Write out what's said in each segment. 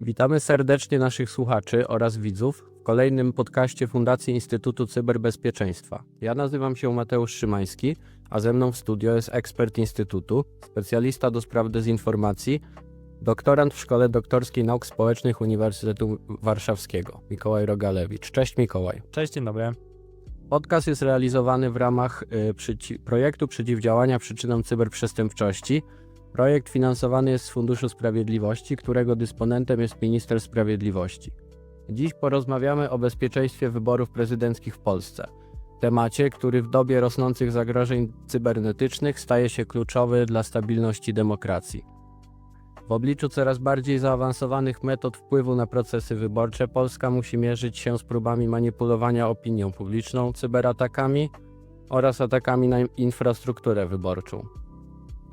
Witamy serdecznie naszych słuchaczy oraz widzów w kolejnym podcaście Fundacji Instytutu Cyberbezpieczeństwa. Ja nazywam się Mateusz Szymański, a ze mną w studio jest ekspert Instytutu, specjalista do spraw dezinformacji, doktorant w Szkole Doktorskiej Nauk Społecznych Uniwersytetu Warszawskiego, Mikołaj Rogalewicz. Cześć Mikołaj. Cześć, dzień dobry. Podcast jest realizowany w ramach y, przyci- projektu przeciwdziałania przyczynom cyberprzestępczości. Projekt finansowany jest z Funduszu Sprawiedliwości, którego dysponentem jest Minister Sprawiedliwości. Dziś porozmawiamy o bezpieczeństwie wyborów prezydenckich w Polsce. Temacie, który w dobie rosnących zagrożeń cybernetycznych staje się kluczowy dla stabilności demokracji. W obliczu coraz bardziej zaawansowanych metod wpływu na procesy wyborcze, Polska musi mierzyć się z próbami manipulowania opinią publiczną, cyberatakami oraz atakami na infrastrukturę wyborczą.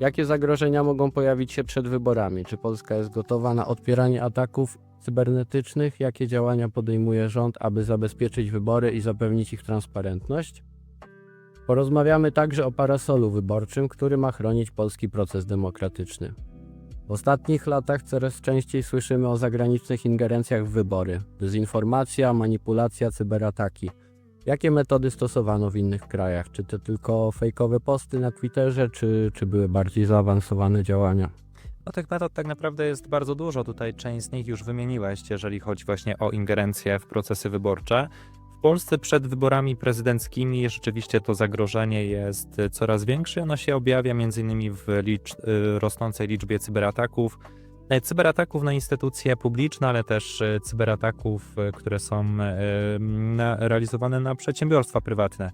Jakie zagrożenia mogą pojawić się przed wyborami? Czy Polska jest gotowa na odpieranie ataków cybernetycznych? Jakie działania podejmuje rząd, aby zabezpieczyć wybory i zapewnić ich transparentność? Porozmawiamy także o parasolu wyborczym, który ma chronić polski proces demokratyczny. W ostatnich latach coraz częściej słyszymy o zagranicznych ingerencjach w wybory, dezinformacja, manipulacja, cyberataki. Jakie metody stosowano w innych krajach? Czy to tylko fejkowe posty na Twitterze, czy, czy były bardziej zaawansowane działania? No tych metod tak naprawdę jest bardzo dużo. Tutaj część z nich już wymieniłeś, jeżeli chodzi właśnie o ingerencję w procesy wyborcze. W Polsce przed wyborami prezydenckimi rzeczywiście to zagrożenie jest coraz większe. Ono się objawia m.in. w licz, y, rosnącej liczbie cyberataków. E, Cyberataków na instytucje publiczne, ale też e, cyberataków, e, które są realizowane na przedsiębiorstwa prywatne.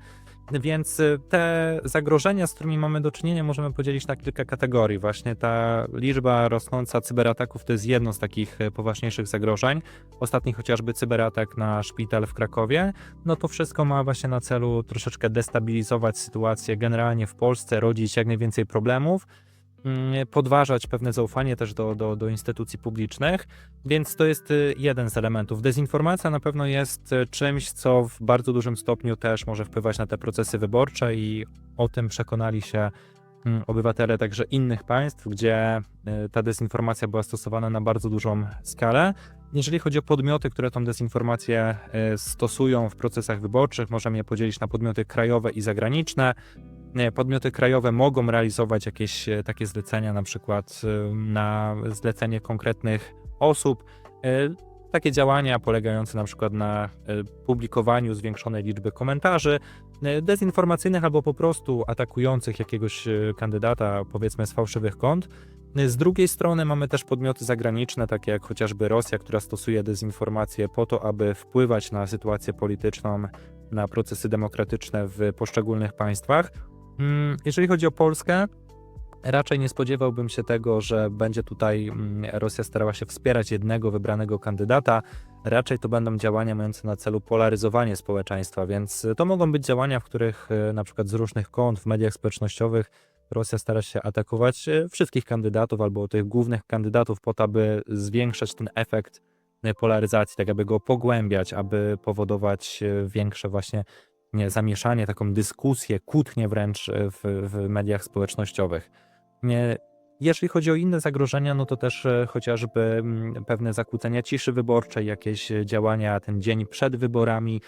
Więc te zagrożenia, z którymi mamy do czynienia, możemy podzielić na kilka kategorii. Właśnie ta liczba rosnąca cyberataków to jest jedno z takich poważniejszych zagrożeń. Ostatni chociażby cyberatak na szpital w Krakowie. No to wszystko ma właśnie na celu troszeczkę destabilizować sytuację generalnie w Polsce, rodzić jak najwięcej problemów podważać pewne zaufanie też do, do, do instytucji publicznych, więc to jest y, jeden z elementów. Dezinformacja na pewno jest y, czymś, co w bardzo dużym stopniu też może wpływać na te procesy wyborcze i o tym przekonali się mm, obywatele także innych państw, gdzie y, ta dezinformacja była stosowana na bardzo dużą skalę. Jeżeli chodzi o podmioty, które tą dezinformację stosują w procesach wyborczych, możemy je podzielić na podmioty krajowe i zagraniczne. Podmioty krajowe mogą realizować jakieś e, takie zlecenia, na przykład e, na zlecenie konkretnych osób. E, Takie działania polegające na przykład na publikowaniu zwiększonej liczby komentarzy dezinformacyjnych albo po prostu atakujących jakiegoś kandydata, powiedzmy z fałszywych kont. Z drugiej strony mamy też podmioty zagraniczne, takie jak chociażby Rosja, która stosuje dezinformację po to, aby wpływać na sytuację polityczną, na procesy demokratyczne w poszczególnych państwach. Mm, Jeżeli chodzi o Polskę, raczej nie spodziewałbym się tego, że będzie tutaj mm, Rosja starała się wspierać jednego wybranego kandydata. Raczej to będą działania mające na celu polaryzowanie społeczeństwa, więc to mogą być działania, w których e, na przykład z różnych kont w mediach społecznościowych Rosja stara się atakować e, wszystkich kandydatów albo tych głównych kandydatów po to, aby zwiększać ten efekt e, polaryzacji, tak aby go pogłębiać, aby powodować większe właśnie nie, zamieszanie, taką dyskusję, kłótnię wręcz e, w, w mediach społecznościowych. Nie, jeżeli chodzi o inne zagrożenia, no to też e, chociażby mm, pewne zakłócenia ciszy wyborczej, jakieś e, działania ten dzień przed wyborami.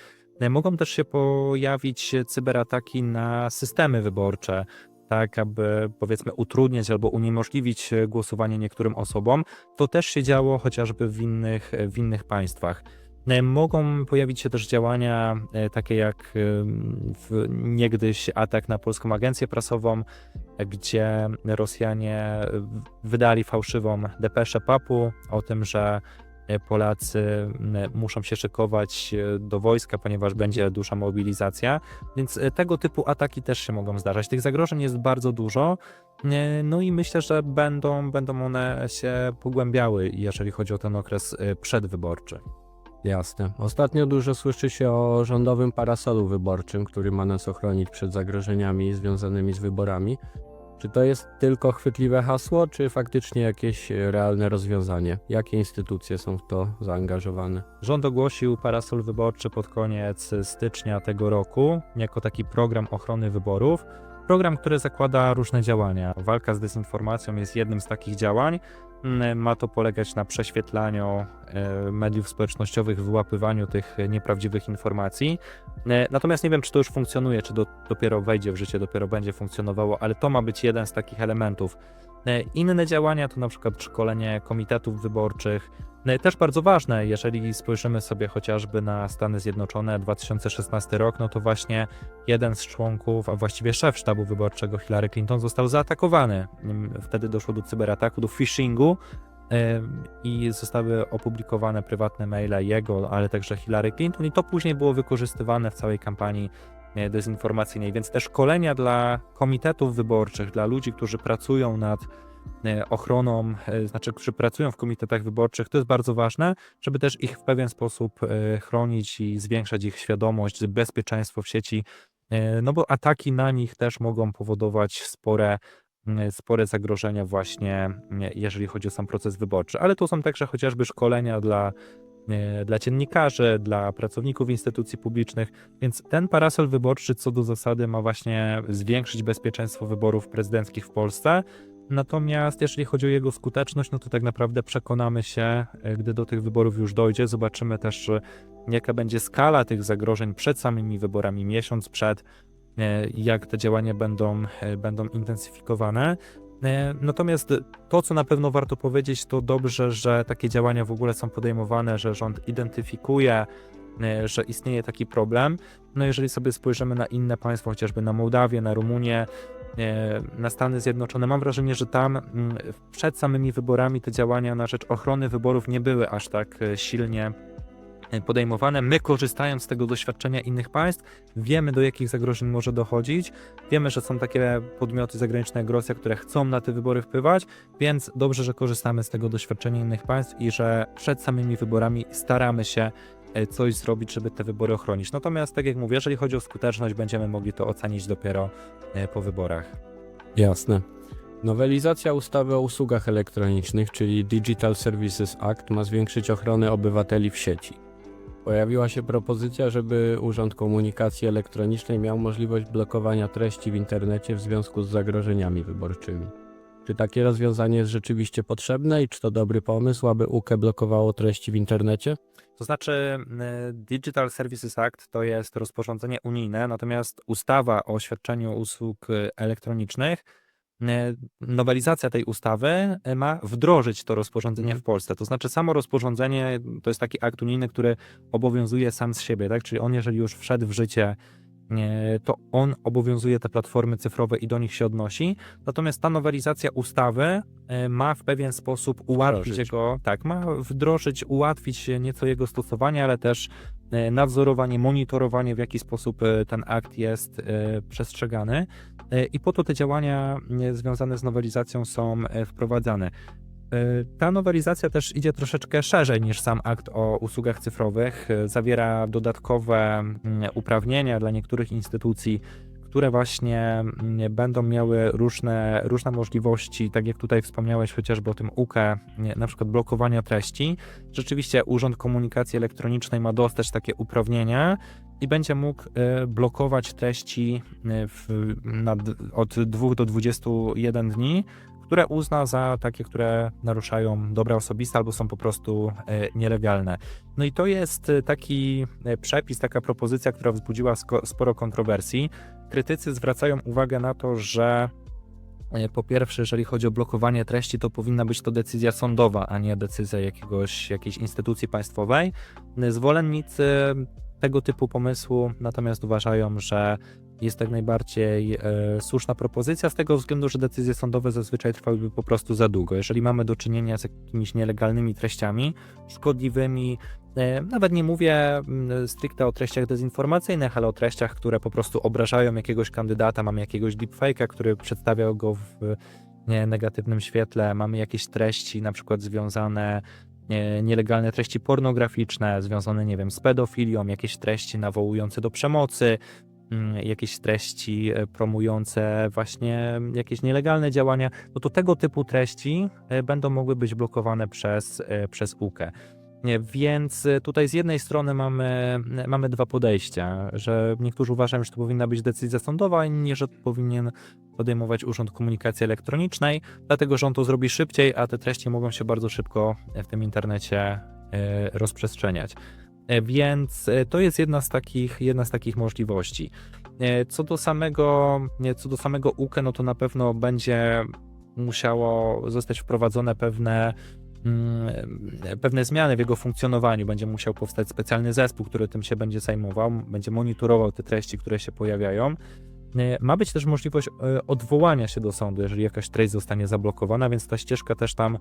Mogą też się pojawić cyberataki na systemy wyborcze, tak aby powiedzmy utrudniać albo uniemożliwić głosowanie niektórym osobom. To też się działo chociażby w innych, w innych państwach. E, Mogą pojawić się też działania e, takie jak e, niegdyś atak na polską agencję prasową, gdzie Rosjanie wydali fałszywą depeszę papu o tym, że Polacy muszą się szykować do wojska, ponieważ będzie duża mobilizacja. Więc tego typu ataki też się mogą zdarzać. Tych zagrożeń jest bardzo dużo. No i myślę, że będą, będą one się pogłębiały, jeżeli chodzi o ten okres przedwyborczy. Jasne. Ostatnio dużo słyszy się o rządowym parasolu wyborczym, który ma nas ochronić przed zagrożeniami związanymi z wyborami. Czy to jest tylko chwytliwe hasło, czy faktycznie jakieś realne rozwiązanie? Jakie instytucje są w to zaangażowane? Rząd ogłosił parasol wyborczy pod koniec stycznia tego roku jako taki program ochrony wyborów. Program, który zakłada różne działania. Walka z dezinformacją jest jednym z takich działań. Mm, Ma to polegać na prześwietlaniu e, mediów społecznościowych, wyłapywaniu tych nieprawdziwych informacji. E, Natomiast nie wiem, czy to już funkcjonuje, czy do, dopiero wejdzie w życie, dopiero będzie funkcjonowało, ale to ma być jeden z takich elementów. Inne działania to na przykład szkolenie komitetów wyborczych. E, Też bardzo ważne, jeżeli spojrzymy sobie chociażby na Stany Zjednoczone 2016 rok, no to właśnie jeden z członków, a właściwie szef sztabu wyborczego Hillary Clinton został zaatakowany. Wtedy doszło do cyberataku, do phishingu i zostały opublikowane prywatne maile jego, ale także Hillary Clinton i to później było wykorzystywane w całej kampanii e, dezinformacyjnej, więc te szkolenia dla komitetów wyborczych, dla ludzi, którzy pracują nad ochroną, e, znaczy, którzy pracują w komitetach wyborczych, to jest bardzo ważne, żeby też ich w pewien sposób e, chronić i zwiększać ich świadomość, bezpieczeństwo w sieci, e, no bo ataki na nich też mogą powodować spore spore zagrożenia właśnie, jeżeli chodzi o sam proces wyborczy. Ale to są także chociażby szkolenia dla, e, dla dziennikarzy, dla pracowników instytucji publicznych, więc ten parasol wyborczy co do zasady ma właśnie zwiększyć bezpieczeństwo wyborów prezydenckich w Polsce. Natomiast jeżeli chodzi o jego skuteczność, no to tak naprawdę przekonamy się, e, gdy do tych wyborów już dojdzie. Zobaczymy też, e, jaka będzie skala tych zagrożeń przed samymi wyborami, miesiąc przed, e, jak te działania będą, będą intensyfikowane. Natomiast to, co na pewno warto powiedzieć, to dobrze, że takie działania w ogóle są podejmowane, że rząd identyfikuje, że istnieje taki problem. No jeżeli sobie spojrzymy na inne państwa, chociażby na Mołdawię, na Rumunię, e, na Stany Zjednoczone, mam wrażenie, że tam mm, przed samymi wyborami te działania na rzecz ochrony wyborów nie były aż tak e, silnie e, podejmowane. My, korzystając z tego doświadczenia innych państw, wiemy, do jakich zagrożeń może dochodzić. Wiemy, że są takie podmioty zagraniczne jak Rosja, które chcą na te wybory wpływać, więc dobrze, że korzystamy z tego doświadczenia innych państw i że przed samymi wyborami staramy się e, coś zrobić, żeby te wybory ochronić. Natomiast, tak jak mówię, jeżeli chodzi o skuteczność, będziemy mogli to ocenić dopiero e, po wyborach. Jasne. Nowelizacja ustawy o usługach elektronicznych, czyli Digital Services Act, ma zwiększyć ochronę obywateli w sieci. Pojawiła się propozycja, żeby Urząd Komunikacji Elektronicznej miał możliwość blokowania treści w internecie w związku z zagrożeniami wyborczymi. Czy takie rozwiązanie jest rzeczywiście potrzebne i czy to dobry pomysł, aby UKE blokowało treści w internecie? To znaczy, e, Digital Services Act to jest rozporządzenie unijne, natomiast ustawa o świadczeniu usług e, elektronicznych, e, nowelizacja tej ustawy ma wdrożyć to rozporządzenie Mhm. w Polsce. To znaczy, samo rozporządzenie to jest taki akt unijny, który obowiązuje sam z siebie, tak? Czyli on, jeżeli już wszedł w życie, to on obowiązuje te platformy cyfrowe i do nich się odnosi. Natomiast ta nowelizacja ustawy e, ma w pewien sposób ułatwić Wdrożyć. jego, tak, ma wdrożyć, ułatwić nieco jego stosowanie, ale też e, nadzorowanie, monitorowanie, w jaki sposób e, ten akt jest e, przestrzegany. E, I po to te działania e, związane z nowelizacją są e, wprowadzane. E, Ta nowelizacja też idzie troszeczkę szerzej niż sam akt o usługach cyfrowych. E, Zawiera dodatkowe mm, uprawnienia dla niektórych instytucji, które właśnie mm, będą miały różne, różne możliwości, tak jak tutaj wspomniałeś chociażby o tym UKE, na przykład blokowania treści. Rzeczywiście Urząd Komunikacji Elektronicznej ma dostać takie uprawnienia i będzie mógł e, blokować treści w, od 2 do 21 dni, które uzna za takie, które naruszają dobra osobiste albo są po prostu e, nielegalne. No i to jest e, taki e, przepis, taka propozycja, która wzbudziła sporo kontrowersji. Krytycy zwracają uwagę na to, że po pierwsze, jeżeli chodzi o blokowanie treści, to powinna być to decyzja sądowa, a nie decyzja jakiegoś, jakiejś instytucji państwowej. Zwolennicy tego typu pomysłu natomiast uważają, że jest jak najbardziej e, słuszna propozycja z tego względu, że decyzje sądowe zazwyczaj trwałyby po prostu za długo. Jeżeli mamy do czynienia z jakimiś nielegalnymi treściami, szkodliwymi, e, nawet nie mówię mm, stricte o treściach dezinformacyjnych, ale o treściach, które po prostu obrażają jakiegoś kandydata, mamy jakiegoś deepfake'a, który przedstawia go w negatywnym świetle, mamy jakieś treści na przykład związane nie, nielegalne treści pornograficzne, związane, nie wiem, z pedofilią, jakieś treści nawołujące do przemocy, jakieś treści e, promujące właśnie jakieś nielegalne działania, no to tego typu treści e, będą mogły być blokowane przez, e, przez UKE. Więc tutaj z jednej strony mamy, mamy dwa podejścia, że niektórzy uważają, że to powinna być decyzja sądowa, a inni, że to powinien podejmować Urząd Komunikacji Elektronicznej, dlatego że on to zrobi szybciej, a te treści mogą się bardzo szybko w tym internecie rozprzestrzeniać. E, Więc e, to jest jedna z takich, jedna z takich możliwości. E, Co do samego, co do samego UKE, no to na pewno będzie musiało zostać wprowadzone pewne, mm, pewne zmiany w jego funkcjonowaniu. Będzie musiał powstać specjalny zespół, który tym się będzie zajmował, będzie monitorował te treści, które się pojawiają. Ma być też możliwość odwołania się do sądu, jeżeli jakaś treść zostanie zablokowana, więc ta ścieżka też tam,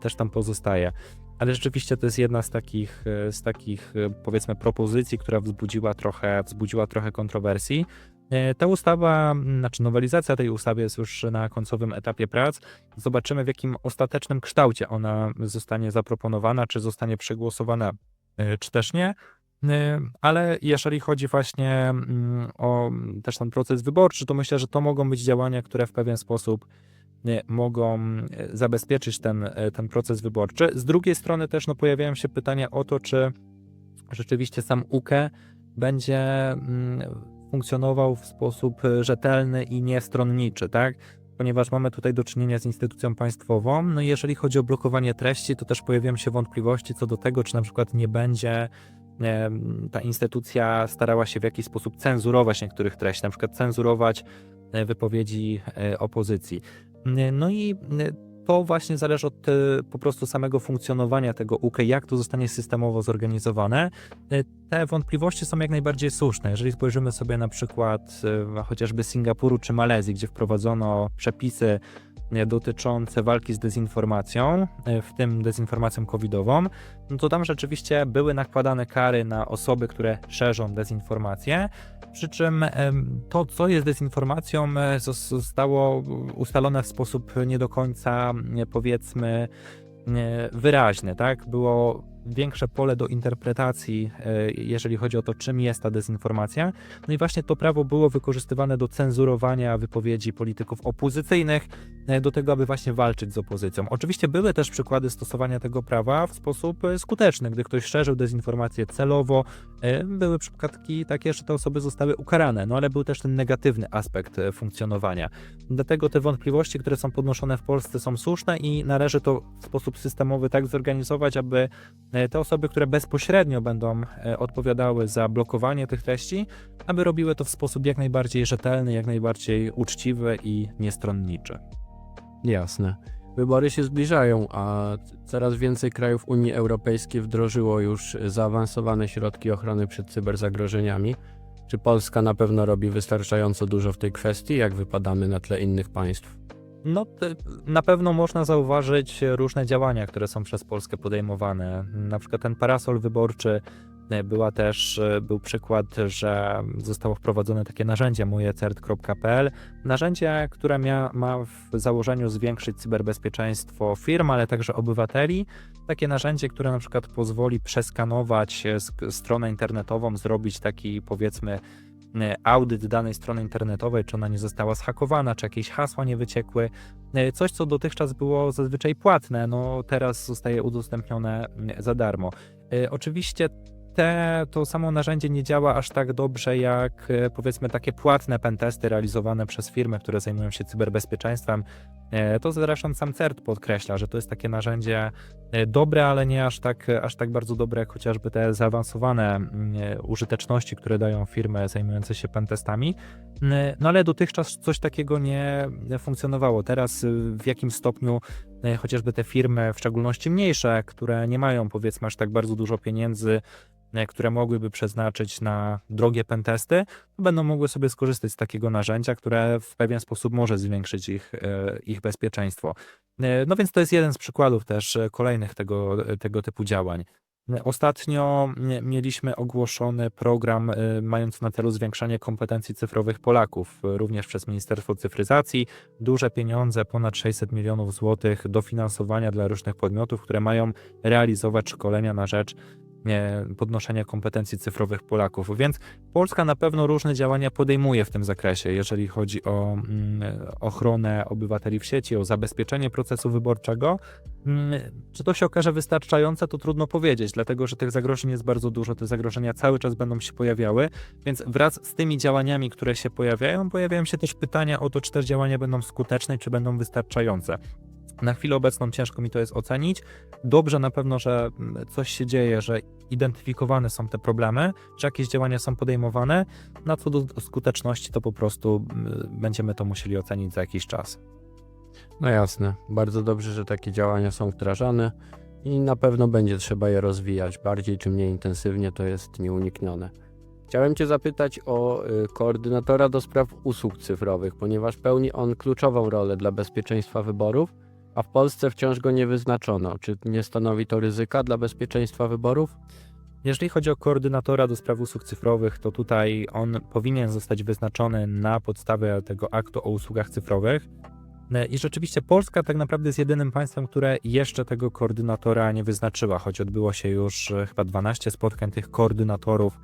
też tam pozostaje. Ale rzeczywiście to jest jedna z takich, e, z takich e, powiedzmy propozycji, która wzbudziła trochę, wzbudziła trochę kontrowersji. E, Ta ustawa, znaczy nowelizacja tej ustawy jest już na końcowym etapie prac. Zobaczymy w jakim ostatecznym kształcie ona zostanie zaproponowana, czy zostanie przegłosowana, czy też nie. Ale jeżeli chodzi właśnie o też ten proces wyborczy, to myślę, że to mogą być działania, które w pewien sposób mogą e, zabezpieczyć ten, e, ten proces wyborczy. Z drugiej strony też no, pojawiają się pytania o to, czy rzeczywiście sam UKE będzie mm, funkcjonował w sposób e, rzetelny i niestronniczy, tak? Ponieważ mamy tutaj do czynienia z instytucją państwową, no i jeżeli chodzi o blokowanie treści, to też pojawiają się wątpliwości co do tego, czy na przykład nie będzie e, ta instytucja starała się w jakiś sposób cenzurować niektórych treści, na przykład cenzurować e, wypowiedzi e, opozycji. E, No i e, to właśnie zależy od e, po prostu samego funkcjonowania tego UKE, jak to zostanie systemowo zorganizowane. Te wątpliwości są jak najbardziej słuszne. Jeżeli spojrzymy sobie na przykład chociażby Singapuru czy Malezji, gdzie wprowadzono przepisy dotyczące walki z dezinformacją, e, w tym dezinformacją covidową, no to tam rzeczywiście były nakładane kary na osoby, które szerzą dezinformację. Przy czym to, co jest dezinformacją, e, zos- zostało ustalone w sposób nie do końca, powiedzmy, wyraźny, tak? Było większe pole do interpretacji, e, jeżeli chodzi o to, czym jest ta dezinformacja. No i właśnie to prawo było wykorzystywane do cenzurowania wypowiedzi polityków opozycyjnych, e, do tego, aby właśnie walczyć z opozycją. Oczywiście były też przykłady stosowania tego prawa w sposób e, skuteczny, gdy ktoś szerzył dezinformację celowo. e, Były przypadki takie, że te osoby zostały ukarane, no ale był też ten negatywny aspekt e, funkcjonowania. Dlatego te wątpliwości, które są podnoszone w Polsce są słuszne i należy to w sposób systemowy tak zorganizować, aby e, te osoby, które bezpośrednio będą e, odpowiadały za blokowanie tych treści, aby robiły to w sposób jak najbardziej rzetelny, jak najbardziej uczciwy i niestronniczy. Jasne. Wybory się zbliżają, a coraz więcej krajów Unii Europejskiej wdrożyło już zaawansowane środki ochrony przed cyberzagrożeniami. Czy Polska na pewno robi wystarczająco dużo w tej kwestii? Jak wypadamy na tle innych państw? No, na pewno można zauważyć różne działania, które są przez Polskę podejmowane. Na przykład ten parasol wyborczy była też, e, był przykład, że zostało wprowadzone takie narzędzie mojecert.pl. Narzędzie, które mia, ma w założeniu zwiększyć cyberbezpieczeństwo firm, ale także obywateli. Takie narzędzie, które na przykład pozwoli przeskanować e, stronę internetową, zrobić taki powiedzmy e, audyt danej strony internetowej, czy ona nie została zhakowana, czy jakieś hasła nie wyciekły. Coś, co dotychczas było zazwyczaj płatne, no teraz zostaje udostępnione za darmo. Oczywiście te, to samo narzędzie nie działa aż tak dobrze jak e, powiedzmy takie płatne pentesty realizowane przez firmy, które zajmują się cyberbezpieczeństwem. E, To zresztą sam CERT podkreśla, że to jest takie narzędzie e, dobre, ale nie aż tak, aż tak bardzo dobre jak chociażby te zaawansowane mm, użyteczności, które dają firmy zajmujące się pentestami. Mm, No ale dotychczas coś takiego nie funkcjonowało. Teraz w jakim stopniu chociażby te firmy, w szczególności mniejsze, które nie mają powiedzmy aż tak bardzo dużo pieniędzy, które mogłyby przeznaczyć na drogie pentesty, będą mogły sobie skorzystać z takiego narzędzia, które w pewien sposób może zwiększyć ich, e, ich bezpieczeństwo. E, No więc to jest jeden z przykładów też e, kolejnych tego, tego typu działań. E, Ostatnio mieliśmy ogłoszony program e, mający na celu zwiększanie kompetencji cyfrowych Polaków, e, również przez Ministerstwo Cyfryzacji. Duże pieniądze, ponad 600 milionów złotych dofinansowania dla różnych podmiotów, które mają realizować szkolenia na rzecz e, podnoszenia kompetencji cyfrowych Polaków. Więc Polska na pewno różne działania podejmuje w tym zakresie, jeżeli chodzi o mm, ochronę obywateli w sieci, o zabezpieczenie procesu wyborczego. Mm, Czy to się okaże wystarczające, to trudno powiedzieć, dlatego że tych zagrożeń jest bardzo dużo, te zagrożenia cały czas będą się pojawiały, więc wraz z tymi działaniami, które się pojawiają, pojawiają się też pytania o to, czy te działania będą skuteczne, czy będą wystarczające. Na chwilę obecną ciężko mi to jest ocenić. Dobrze na pewno, że mm, coś się dzieje, że identyfikowane są te problemy, że jakieś działania są podejmowane. Na co do skuteczności, to po prostu mm, będziemy to musieli ocenić za jakiś czas. No jasne, bardzo dobrze, że takie działania są wdrażane i na pewno będzie trzeba je rozwijać bardziej czy mniej intensywnie, to jest nieuniknione. Chciałem Cię zapytać o y, koordynatora do spraw usług cyfrowych, ponieważ pełni on kluczową rolę dla bezpieczeństwa wyborów, a w Polsce wciąż go nie wyznaczono. Czy nie stanowi to ryzyka dla bezpieczeństwa wyborów? Jeżeli chodzi o koordynatora do spraw usług cyfrowych, to tutaj on powinien zostać wyznaczony na podstawie tego aktu o usługach cyfrowych. E, I rzeczywiście Polska tak naprawdę jest jedynym państwem, które jeszcze tego koordynatora nie wyznaczyła, choć odbyło się już e, chyba 12 spotkań tych koordynatorów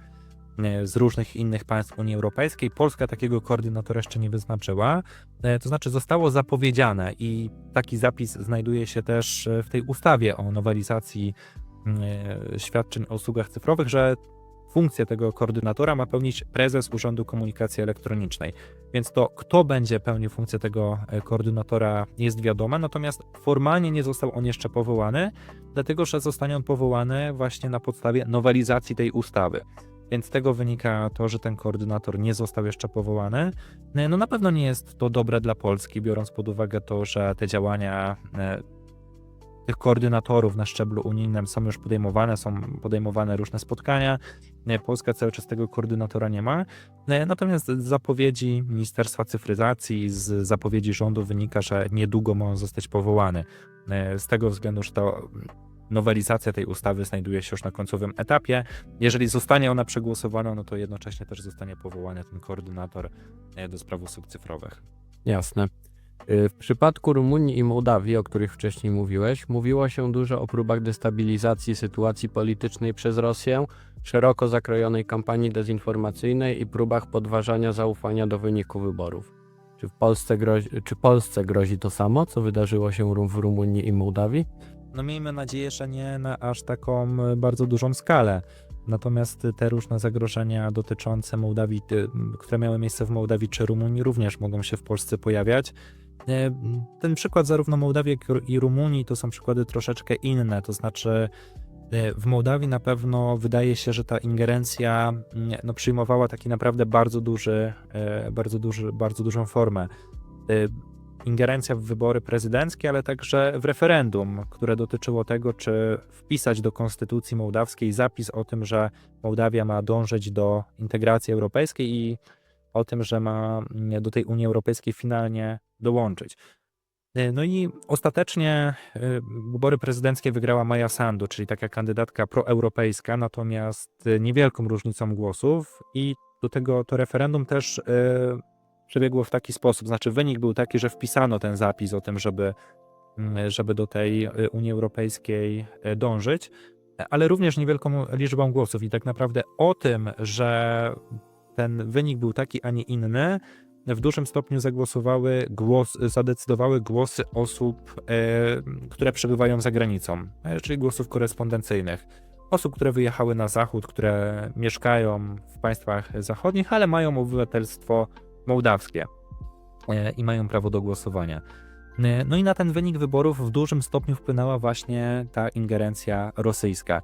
z różnych innych państw Unii Europejskiej. Polska takiego koordynatora jeszcze nie wyznaczyła. E, To znaczy zostało zapowiedziane i taki zapis znajduje się też e, w tej ustawie o nowelizacji e, świadczeń o usługach cyfrowych, że funkcję tego koordynatora ma pełnić prezes Urzędu Komunikacji Elektronicznej. Więc to, kto będzie pełnił funkcję tego e, koordynatora, jest wiadome, natomiast formalnie nie został on jeszcze powołany, dlatego że zostanie on powołany właśnie na podstawie nowelizacji tej ustawy. Więc z tego wynika to, że ten koordynator nie został jeszcze powołany. E, No na pewno nie jest to dobre dla Polski, biorąc pod uwagę to, że te działania e, tych koordynatorów na szczeblu unijnym są już podejmowane, są podejmowane różne spotkania. Nie, Polska cały czas tego koordynatora nie ma. E, Natomiast z zapowiedzi Ministerstwa Cyfryzacji, z zapowiedzi rządu wynika, że niedługo ma on zostać powołany. E, Z tego względu, że to nowelizacja tej ustawy znajduje się już na końcowym etapie. Jeżeli zostanie ona przegłosowana, no to jednocześnie też zostanie powołany ten koordynator e, do spraw usług cyfrowych. Jasne. Y, W przypadku Rumunii i Mołdawii, o których wcześniej mówiłeś, mówiło się dużo o próbach destabilizacji sytuacji politycznej przez Rosję, szeroko zakrojonej kampanii dezinformacyjnej i próbach podważania zaufania do wyniku wyborów. Czy, w Polsce grozi, czy Polsce grozi to samo, co wydarzyło się w Rumunii i Mołdawii? No miejmy nadzieję, że nie na aż taką e, bardzo dużą skalę. Natomiast te różne zagrożenia dotyczące Mołdawii, ty- które miały miejsce w Mołdawii czy Rumunii, również mogą się w Polsce pojawiać. E, Ten przykład zarówno Mołdawii, jak i Rumunii to są przykłady troszeczkę inne. To znaczy, e, w Mołdawii na pewno wydaje się, że ta ingerencja mm, no, przyjmowała taki naprawdę bardzo duży, e, bardzo duży, bardzo dużą formę. E, ingerencja w wybory prezydenckie, ale także w referendum, które dotyczyło tego, czy wpisać do konstytucji mołdawskiej zapis o tym, że Mołdawia ma dążyć do integracji europejskiej i o tym, że ma mm, do tej Unii Europejskiej finalnie dołączyć. Y, No i ostatecznie y, wybory prezydenckie wygrała Maja Sandu, czyli taka kandydatka proeuropejska, natomiast y, niewielką różnicą głosów i do tego to referendum też przebiegło w taki sposób, znaczy wynik był taki, że wpisano ten zapis o tym, żeby, mm, żeby do tej y, Unii Europejskiej y, dążyć, ale również niewielką liczbą głosów i tak naprawdę o tym, że ten wynik był taki, a nie inny, w dużym stopniu zagłosowały głos, zadecydowały głosy osób, e, które przebywają za granicą, czyli głosów korespondencyjnych. Osób, które wyjechały na zachód, które mieszkają w państwach zachodnich, ale mają obywatelstwo mołdawskie e, i mają prawo do głosowania. E, No i na ten wynik wyborów w dużym stopniu wpłynęła właśnie ta ingerencja rosyjska.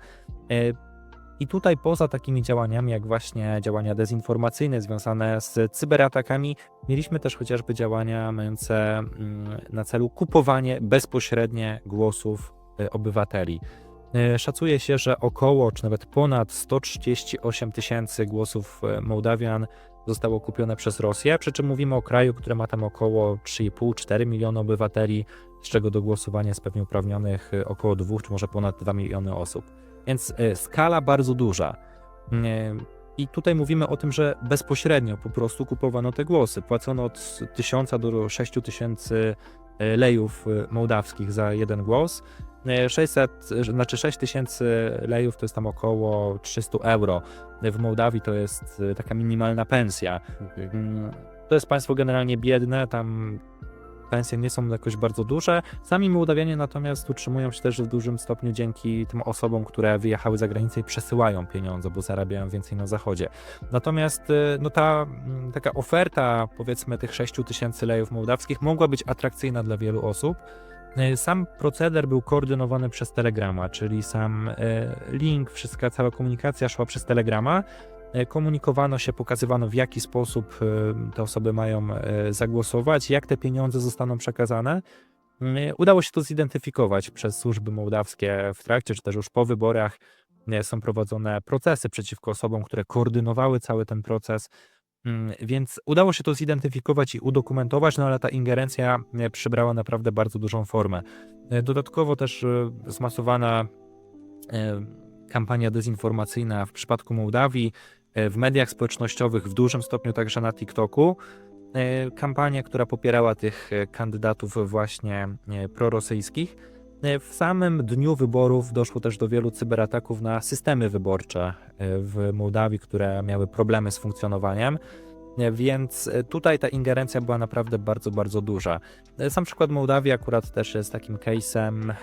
E, I tutaj poza takimi działaniami, jak właśnie działania dezinformacyjne związane z cyberatakami, mieliśmy też chociażby działania mające mm, na celu kupowanie bezpośrednie głosów obywateli. Szacuje się, że około, czy nawet ponad 138 tysięcy głosów Mołdawian zostało kupione przez Rosję, przy czym mówimy o kraju, który ma tam około 3,5-4 miliony obywateli, z czego do głosowania jest pewnie uprawnionych e, około 2 czy może ponad 2 miliony osób. Więc e, skala bardzo duża. I tutaj mówimy o tym, że bezpośrednio po prostu kupowano te głosy. Płacono od 1000 do 6000 e, lejów e, mołdawskich za jeden głos. E, 600, e, znaczy 6000 lejów to jest tam około 300 euro. W Mołdawii to jest taka minimalna pensja. Mm, To jest państwo generalnie biedne, tam pensje nie są jakoś bardzo duże. Sami Mołdawianie natomiast utrzymują się też w dużym stopniu dzięki tym osobom, które wyjechały za granicę i przesyłają pieniądze, bo zarabiają więcej na zachodzie. Natomiast y, no ta mm, taka oferta powiedzmy tych 6 tysięcy lejów mołdawskich mogła być atrakcyjna dla wielu osób. Y, Sam proceder był koordynowany przez Telegrama, czyli sam y, link, wszystka cała komunikacja szła przez Telegrama. Y, Komunikowano się, pokazywano w jaki sposób y, te osoby mają y, zagłosować, jak te pieniądze zostaną przekazane. Y, Udało się to zidentyfikować przez służby mołdawskie w trakcie, czy też już po wyborach. Są prowadzone procesy przeciwko osobom, które koordynowały cały ten proces. Mm, Więc udało się to zidentyfikować i udokumentować, no ale ta ingerencja przybrała naprawdę bardzo dużą formę. Dodatkowo też zmasowana kampania dezinformacyjna w przypadku Mołdawii, w mediach społecznościowych, w dużym stopniu także na TikToku. Y, Kampania, która popierała tych y, kandydatów właśnie prorosyjskich. W samym dniu wyborów doszło też do wielu cyberataków na systemy wyborcze w Mołdawii, które miały problemy z funkcjonowaniem. Y, Więc y, tutaj ta ingerencja była naprawdę bardzo, bardzo duża. Y, Sam przykład Mołdawii akurat też jest takim case'em,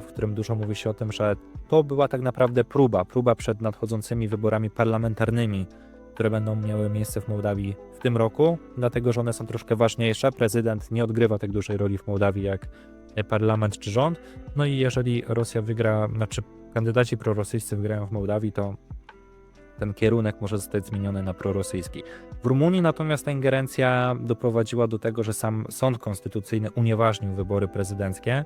w którym dużo mówi się o tym, że to była tak naprawdę próba, próba przed nadchodzącymi wyborami parlamentarnymi, które będą miały miejsce w Mołdawii w tym roku, dlatego że one są troszkę ważniejsze. Prezydent nie odgrywa tak dużej roli w Mołdawii jak e, parlament czy rząd. No i jeżeli Rosja wygra, znaczy kandydaci prorosyjscy wygrają w Mołdawii, to ten kierunek może zostać zmieniony na prorosyjski. W Rumunii natomiast ta ingerencja doprowadziła do tego, że sam sąd konstytucyjny unieważnił wybory prezydenckie.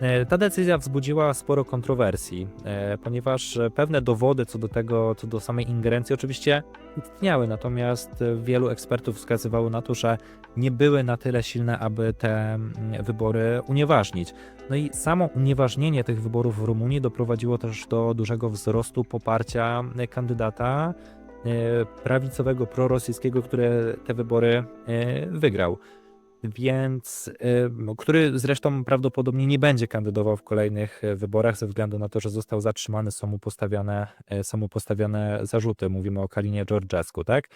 E, Ta decyzja wzbudziła sporo kontrowersji, e, ponieważ e, pewne dowody co do tego, co do samej ingerencji oczywiście istniały, natomiast wielu ekspertów wskazywało na to, że nie były na tyle silne, aby te mm, wybory unieważnić. No i samo unieważnienie tych wyborów w Rumunii doprowadziło też do dużego wzrostu poparcia e, kandydata e, prawicowego, prorosyjskiego, który te wybory e, wygrał. Więc, no, który zresztą prawdopodobnie nie będzie kandydował w kolejnych wyborach ze względu na to, że został zatrzymany, są mu postawione, są mu postawione zarzuty. Mówimy o Kalinie Georgescu, tak?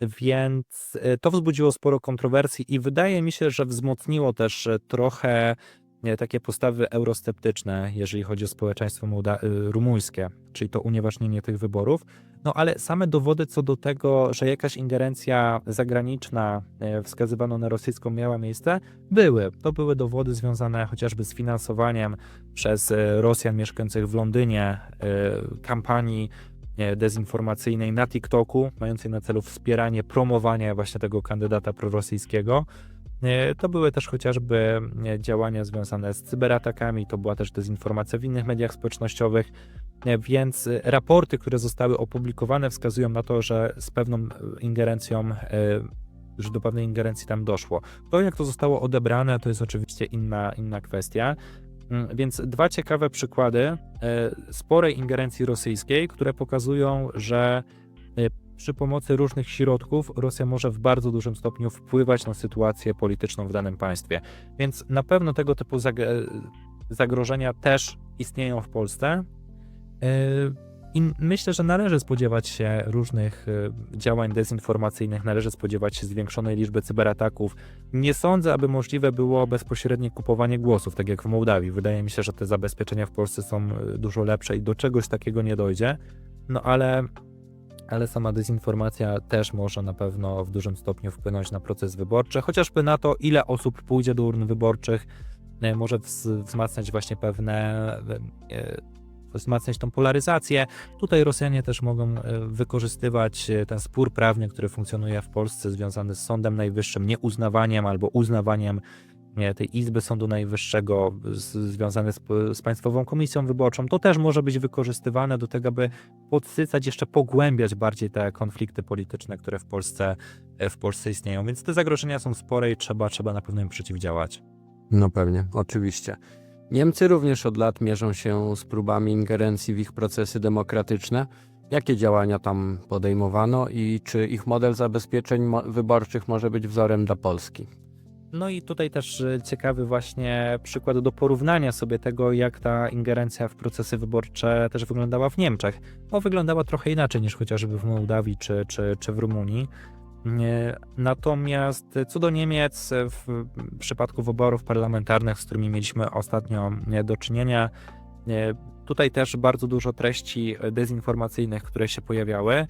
Więc to wzbudziło sporo kontrowersji i wydaje mi się, że wzmocniło też trochę takie postawy eurosceptyczne, jeżeli chodzi o społeczeństwo y, rumuńskie, czyli to unieważnienie tych wyborów. No ale same dowody co do tego, że jakaś ingerencja zagraniczna e, wskazywano na rosyjską miała miejsce, były. To były dowody związane chociażby z finansowaniem przez e, Rosjan mieszkających w Londynie kampanii dezinformacyjnej na TikToku, mającej na celu wspieranie, promowanie właśnie tego kandydata prorosyjskiego. E, To były też chociażby e, działania związane z cyberatakami, to była też dezinformacja w innych mediach społecznościowych, e, więc raporty, które zostały opublikowane, wskazują na to, że z pewną ingerencją, że do pewnej ingerencji tam doszło. To, jak to zostało odebrane, to jest oczywiście inna, inna kwestia. Mm, Więc dwa ciekawe przykłady sporej ingerencji rosyjskiej, które pokazują, że przy pomocy różnych środków Rosja może w bardzo dużym stopniu wpływać na sytuację polityczną w danym państwie. Więc na pewno tego typu zag- zagrożenia też istnieją w Polsce. E, I myślę, że należy spodziewać się różnych e, działań dezinformacyjnych, należy spodziewać się zwiększonej liczby cyberataków. Nie sądzę, aby możliwe było bezpośrednie kupowanie głosów, tak jak w Mołdawii. Wydaje mi się, że te zabezpieczenia w Polsce są e, dużo lepsze i do czegoś takiego nie dojdzie. No ale ale sama dezinformacja też może na pewno w dużym stopniu wpłynąć na proces wyborczy, chociażby na to, ile osób pójdzie do urn wyborczych, e, może wz- wzmacniać właśnie pewne, e, wzmacniać tą polaryzację. Tutaj Rosjanie też mogą e, wykorzystywać e, ten spór prawny, który funkcjonuje w Polsce, związany z Sądem Najwyższym, nieuznawaniem albo uznawaniem nie, tej Izby Sądu Najwyższego z, związane z, z Państwową Komisją Wyborczą, to też może być wykorzystywane do tego, aby podsycać, jeszcze pogłębiać bardziej te konflikty polityczne, które w Polsce, w Polsce istnieją. Więc te zagrożenia są spore i trzeba, trzeba na pewno im przeciwdziałać. No pewnie, oczywiście. Niemcy również od lat mierzą się z próbami ingerencji w ich procesy demokratyczne. Jakie działania tam podejmowano i czy ich model zabezpieczeń wyborczych może być wzorem dla Polski? No i tutaj też e, ciekawy właśnie przykład do porównania sobie tego, jak ta ingerencja w procesy wyborcze też wyglądała w Niemczech. Bo wyglądała trochę inaczej niż chociażby w Mołdawii czy, czy, czy w Rumunii. Nie, Natomiast co do Niemiec, w przypadku wyborów parlamentarnych, z którymi mieliśmy ostatnio do czynienia, nie, tutaj też bardzo dużo treści dezinformacyjnych, które się pojawiały.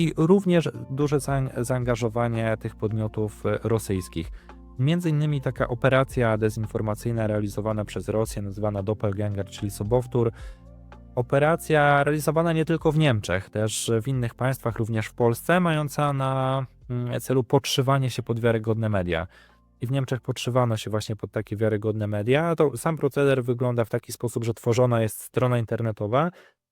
I również duże zaang- zaangażowanie tych podmiotów e, rosyjskich. Między innymi taka operacja dezinformacyjna realizowana przez Rosję, nazywana Doppelganger, czyli sobowtór. Operacja realizowana nie tylko w Niemczech, też w innych państwach, również w Polsce, mająca na mm, celu podszywanie się pod wiarygodne media. I w Niemczech podszywano się właśnie pod takie wiarygodne media. To sam proceder wygląda w taki sposób, że tworzona jest strona internetowa.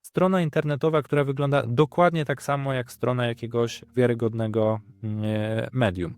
Strona internetowa, która wygląda dokładnie tak samo jak strona jakiegoś wiarygodnego mm, medium.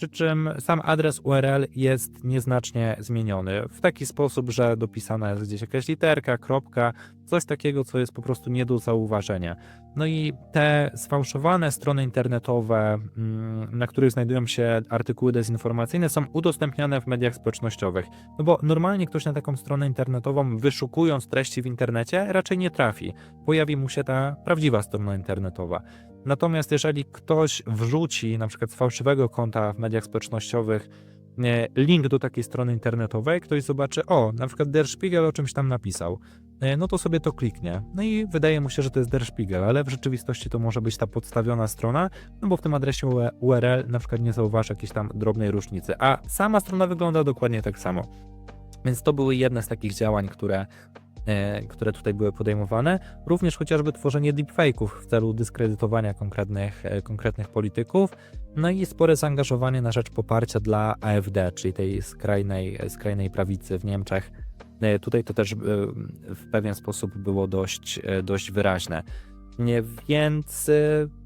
Przy czym sam adres URL jest nieznacznie zmieniony w taki sposób, że dopisana jest gdzieś jakaś literka, kropka, coś takiego, co jest po prostu nie do zauważenia. No i te sfałszowane strony internetowe, mm, na których znajdują się artykuły dezinformacyjne, są udostępniane w mediach społecznościowych. No bo normalnie ktoś na taką stronę internetową, wyszukując treści w internecie, raczej nie trafi. Pojawi mu się ta prawdziwa strona internetowa. Natomiast jeżeli ktoś wrzuci na przykład z fałszywego konta w mediach społecznościowych link do takiej strony internetowej, ktoś zobaczy, o, na przykład Der Spiegel o czymś tam napisał, e, no to sobie to kliknie. No i wydaje mu się, że to jest Der Spiegel, ale w rzeczywistości to może być ta podstawiona strona, no bo w tym adresie URL na przykład nie zauważy jakiejś tam drobnej różnicy, a sama strona wygląda dokładnie tak samo. Więc to były jedne z takich działań, które, które tutaj były podejmowane. Również chociażby tworzenie deepfake'ów w celu dyskredytowania konkretnych, e, konkretnych polityków. No i spore zaangażowanie na rzecz poparcia dla AfD, czyli tej skrajnej, skrajnej prawicy w Niemczech. E, Tutaj to też e, w pewien sposób było dość, e, dość wyraźne. Więc e,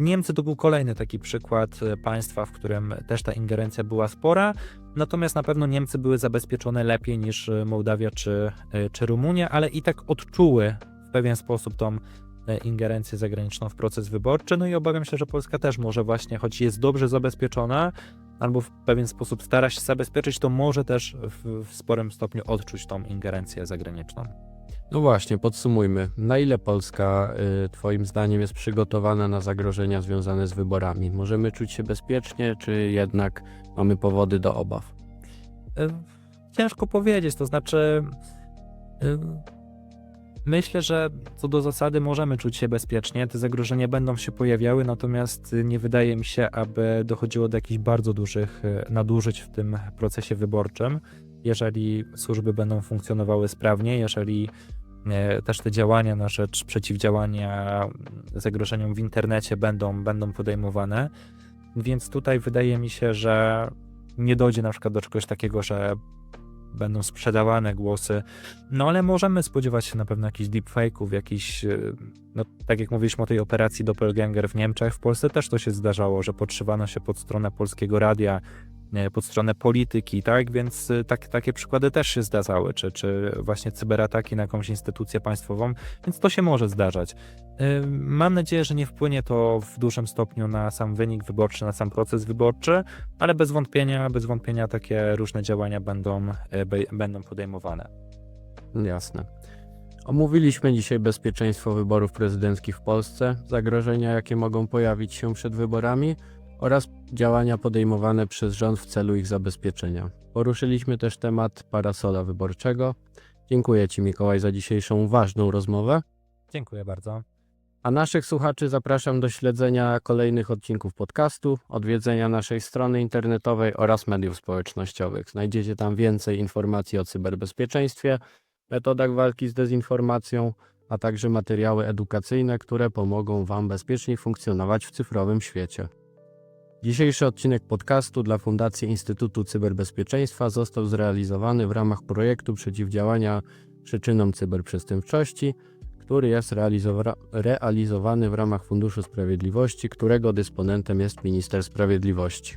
Niemcy to był kolejny taki przykład e, państwa, w którym też ta ingerencja była spora, natomiast na pewno Niemcy były zabezpieczone lepiej niż e, Mołdawia czy, e, czy Rumunia, ale i tak odczuły w pewien sposób tą e, ingerencję zagraniczną w proces wyborczy. No i obawiam się, że Polska też może właśnie, choć jest dobrze zabezpieczona, albo w pewien sposób stara się zabezpieczyć, to może też w, w sporym stopniu odczuć tą ingerencję zagraniczną. No właśnie, podsumujmy. Na ile Polska, y, Twoim zdaniem, jest przygotowana na zagrożenia związane z wyborami? Możemy czuć się bezpiecznie, czy jednak mamy powody do obaw? E, Ciężko powiedzieć, to znaczy. e, Myślę, że co do zasady możemy czuć się bezpiecznie. Te zagrożenia będą się pojawiały, natomiast nie wydaje mi się, aby dochodziło do jakichś bardzo dużych e, nadużyć w tym procesie wyborczym. Jeżeli służby będą funkcjonowały sprawnie, jeżeli też te działania na rzecz przeciwdziałania zagrożeniom w internecie będą, będą podejmowane. Więc tutaj wydaje mi się, że nie dojdzie na przykład do czegoś takiego, że będą sprzedawane głosy, no ale możemy spodziewać się na pewno jakichś deepfake'ów, jakichś, e, no tak jak mówiliśmy o tej operacji Doppelganger w Niemczech, w Polsce też to się zdarzało, że podszywano się pod stronę polskiego radia, e, pod stronę polityki, tak, więc e, tak, takie przykłady też się zdarzały, czy, czy właśnie cyberataki na jakąś instytucję państwową, więc to się może zdarzać. E, Mam nadzieję, że nie wpłynie to w dużym stopniu na sam wynik wyborczy, na sam proces wyborczy, ale bez wątpienia, bez wątpienia takie różne działania będą, e, będą podejmowane. Jasne. Omówiliśmy dzisiaj bezpieczeństwo wyborów prezydenckich w Polsce, zagrożenia, jakie mogą pojawić się przed wyborami oraz działania podejmowane przez rząd w celu ich zabezpieczenia. Poruszyliśmy też temat parasola wyborczego. Dziękuję Ci, Mikołaj, za dzisiejszą ważną rozmowę. Dziękuję bardzo. A naszych słuchaczy zapraszam do śledzenia kolejnych odcinków podcastu, odwiedzenia naszej strony internetowej oraz mediów społecznościowych. Znajdziecie tam więcej informacji o cyberbezpieczeństwie, metodach walki z dezinformacją, a także materiały edukacyjne, które pomogą Wam bezpieczniej funkcjonować w cyfrowym świecie. Dzisiejszy odcinek podcastu dla Fundacji Instytutu Cyberbezpieczeństwa został zrealizowany w ramach projektu przeciwdziałania przyczynom cyberprzestępczości, który jest realizowa- realizowany w ramach Funduszu Sprawiedliwości, którego dysponentem jest Minister Sprawiedliwości.